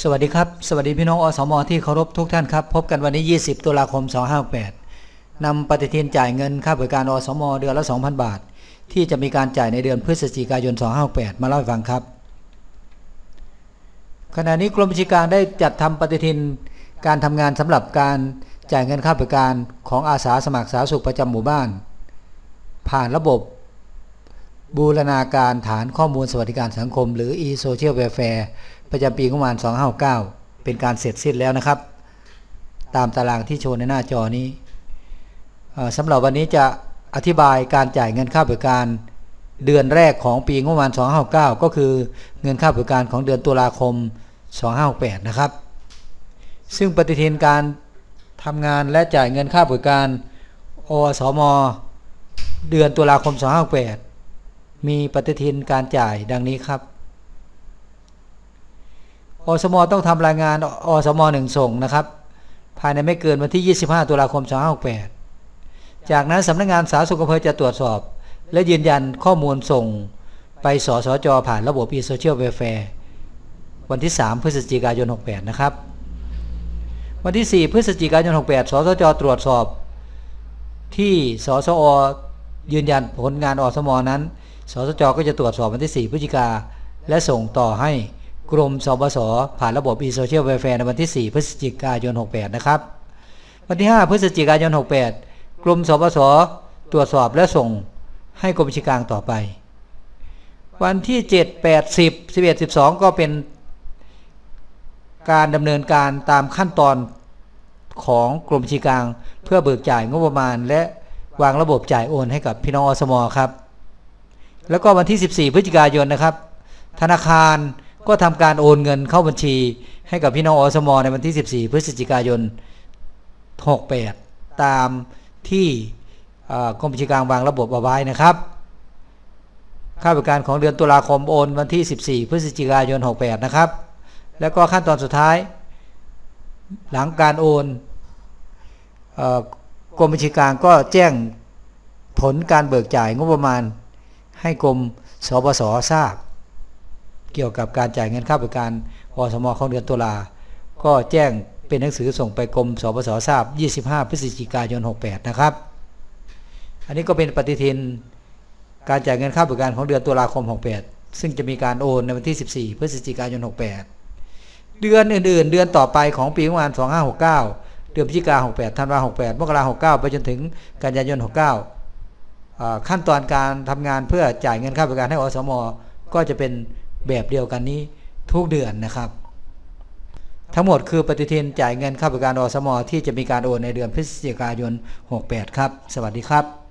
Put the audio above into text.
สวัสดีครับ สวัสดีพี่น้องอสมอที่เคารพทุกท่านครับ พบกันวันนี้ 20 ตุลาคม 2568นำปฏิทินจ่ายเงินค่าบริการอสมอเดือนละ 2,000 บาท ที่จะมีการจ่ายในเดือนพฤศจิกายน 258 มาเล่าให้ฟังครับ ขณะนี้กรมบัญชีกลางได้จัดทำปฏิทินการทำงานสำหรับการจ่ายเงินค่าบริการของอาสาสมัครสาธารณสุขประจำหมู่บ้าน ผ่านระบบ บูรณาการฐานข้อมูลสวัสดิการสังคม หรือ e-social welfare ประจำปีงบประมาณ 259 เป็นการเสร็จสิ้นแล้วนะครับ ตามตารางที่โชว์ในหน้าจอนี้สำหรับวันนี้จะอธิบายการจ่ายเงินค่าบริการเดือนแรกของปีงบประมาณ 259 ก็คือเงินค่าบริการของเดือนตุลาคม 2568นะครับ ซึ่งปฏิทินการทำงานและจ่ายเงินค่าบริการอสม เดือนตุลาคม 2568 มีปฏิทินการจ่ายดังนี้ครับอสมต้องทำรายงานอสมหนึ่งส่งนะครับ ภายในไม่เกินวันที่ 25 ตุลาคม 2568 จากนั้นสำนักงานสาธารณสุขอำเภอจะตรวจสอบ และยืนยันข้อมูลส่งไปสสจผ่านระบบ e-social welfare วันที่ 3 พฤศจิกายน 68 นะครับ วันที่ 4 พฤศจิกายน 68 สสจตรวจสอบ ที่สสอยืนยันผลงานอสมนั้น สสจก็จะตรวจสอบวันที่ 4 พฤศจิกา และส่งต่อให้กรมสบสผ่านระบบ e-social welfare ในวันที่ 4 พฤศจิกายน 68 นะครับ วันที่ 5 พฤศจิกายน 68 กรมสบสตรวจสอบและส่งให้กรมชีกลางต่อไป วันที่ 7 8 10 11 12 ก็เป็นการดำเนินการตามขั้นตอนของกรมชีกลาง เพื่อเบิกจ่ายงบประมาณ และวางระบบจ่ายโอนให้กับพี่น้องอสมอครับ แล้วก็วันที่ 14 พฤศจิกายนนะครับ ธนาคารก็ทำการโอนเงินเข้าบัญชี ให้กับพี่น้องอสมในวันที่ 14 พฤศจิกายน 68 ตามที่กรมบัญชีกลางวางระบบเอาไว้นะครับ ค่าบริการของเดือนตุลาคมโอนวันที่ 14 พฤศจิกายน 68 นะครับ แล้วก็ขั้นตอนสุดท้าย หลังการโอนกรมบัญชีกลางก็แจ้งผลการเบิกจ่ายงบประมาณ ให้กรมสบสทราบ เกี่ยวกับการจ่ายเงินค่าบริการอสมของเดือนตุลา ก็แจ้งเป็นหนังสือส่งไปกรมสบสทราบ 25 พฤศจิกายน 68 นะครับ อันนี้ก็เป็นปฏิทินการจ่ายเงินค่าบริการของเดือนตุลาคม 68 ซึ่งจะมีการโอนในวันที่ 14 พฤศจิกายน 68 เดือนอื่น ๆ เดือนต่อไปของปีงบประมาณ 2569 เดือนพฤศจิกา68 ธันวา68 มกรา69 ไปจนถึงกันยายน 69อ่า ขั้นตอนการทำงานเพื่อจ่ายเงินค่าบริการให้อสม ก็จะเป็นแบบเดียวกันนี้ทุกเดือนนะครับ ทั้งหมดคือปฏิทินจ่ายเงินค่าบริการอสม ที่จะมีการโอนในเดือนพฤศจิกายน 68 ครับ สวัสดีครับ